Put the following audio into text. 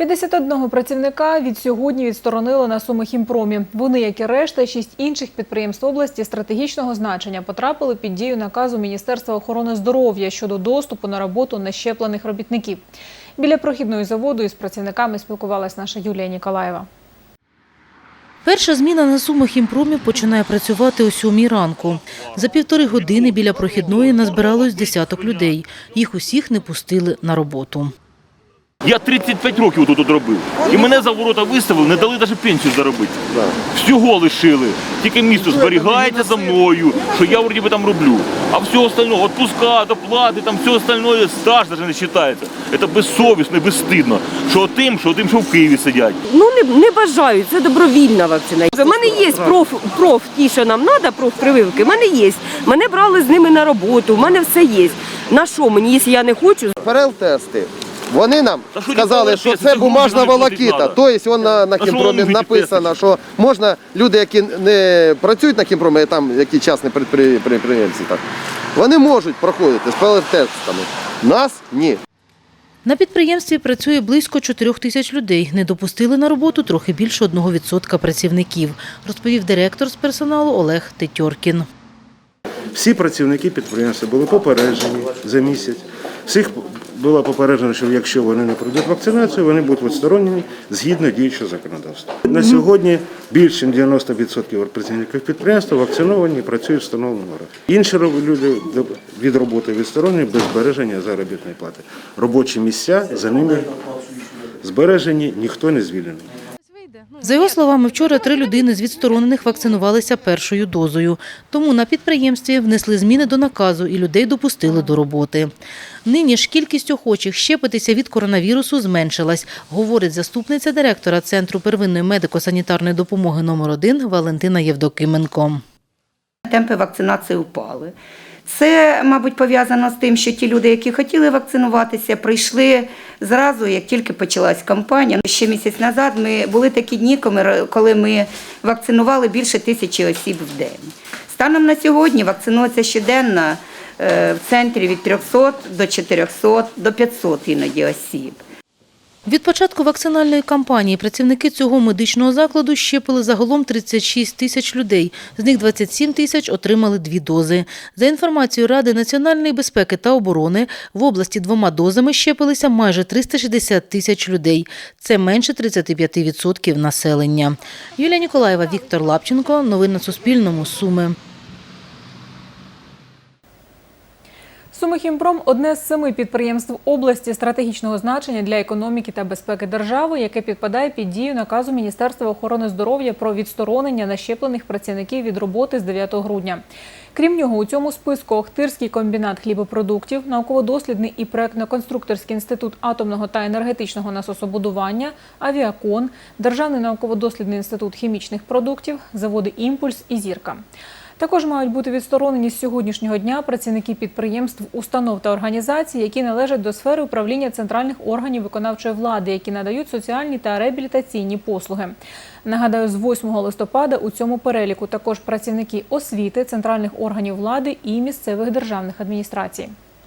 51 працівника від сьогодні відсторонили на Сумихімпромі. Вони, як і решта, шість інших підприємств області стратегічного значення потрапили під дію наказу Міністерства охорони здоров'я щодо доступу на роботу нещеплених робітників. Біля прохідної заводу із працівниками спілкувалась наша Юлія Ніколаєва. Перша зміна на Сумахімпромі починає працювати о сьомій ранку. За півтори години біля прохідної назбиралось десяток людей. Їх усіх не пустили на роботу. Я 35 років тут робив. І мене за ворота виставили, не дали навіть пенсію заробити. Всього лишили. Тільки місто зберігається за мною, що я вроді би там роблю. А все остальное, отпуска, доплати, там все остальное, стаж навіть не вважається. Це безсовісно і безстидно. Що тим, що тим, що в Києві сидять. Ну не, не бажають, це добровільна вакцина. У мене є проф, проф ті, що нам треба, проф прививки. У мене є. Мене брали з ними на роботу, у мене все є. На що мені, якщо я не хочу? ПРЛ-тести. Вони нам Та що сказали, що це бумажна волокіта. Тобто вон на, на Кімпромі написано, що можна люди, які не працюють на Кімпромі, там які частні підпри- підприємці, так, вони можуть проходити з ПРЛ-тестами. Нас ні. На підприємстві працює близько 4 тисяч людей. Не допустили на роботу трохи більше 1% працівників, розповів директор з персоналу Олег Тетьоркін. Всі працівники підприємства були попереджені за місяць. Всіх було попереджено, що якщо вони не пройдуть вакцинацію, вони будуть відсторонені згідно діючого законодавства. На сьогодні більше 90% працівників підприємства вакциновані і працюють встановлено графіку. Інші люди від роботи відсторонені без збереження заробітної плати. Робочі місця за ними збережені, ніхто не звільнений. За його словами, вчора три людини з відсторонених вакцинувалися першою дозою. Тому на підприємстві внесли зміни до наказу і людей допустили до роботи. Нині ж кількість охочих щепитися від коронавірусу зменшилась, говорить заступниця директора Центру первинної медико-санітарної допомоги номер 1 Валентина Євдокименко. Темпи вакцинації упали. Це, мабуть, пов'язано з тим, що ті люди, які хотіли вакцинуватися, прийшли зразу, як тільки почалась кампанія. Ще місяць назад ми були такі дні, коли ми вакцинували більше тисячі осіб в день. Станом на сьогодні вакцинується щоденно е, в центрі від 300 до 400 до 500 іноді осіб. Від початку вакцинальної кампанії працівники цього медичного закладу щепили загалом 36 тисяч людей. З них 27 тисяч отримали дві дози. За інформацією Ради національної безпеки та оборони, в області двома дозами щепилися майже 360 тисяч людей. Це менше 35% населення. Юлія Ніколаєва, Віктор Лапченко. Новини на Суспільному. Суми. Сумихімпром – одне з семи підприємств області стратегічного значення для економіки та безпеки держави, яке підпадає під дію наказу Міністерства охорони здоров'я про відсторонення нащеплених працівників від роботи з 9 грудня. Крім нього, у цьому списку Охтирський комбінат хлібопродуктів, науково-дослідний і проектно-конструкторський інститут атомного та енергетичного насособудування, авіакон, Державний науково-дослідний інститут хімічних продуктів, заводи Імпульс і Зірка. Також мають бути відсторонені з сьогоднішнього дня працівники підприємств, установ та організацій, які належать до сфери управління центральних органів виконавчої влади, які надають соціальні та реабілітаційні послуги. Нагадаю, з 8 листопада у цьому переліку також працівники освіти, центральних органів влади і місцевих державних адміністрацій.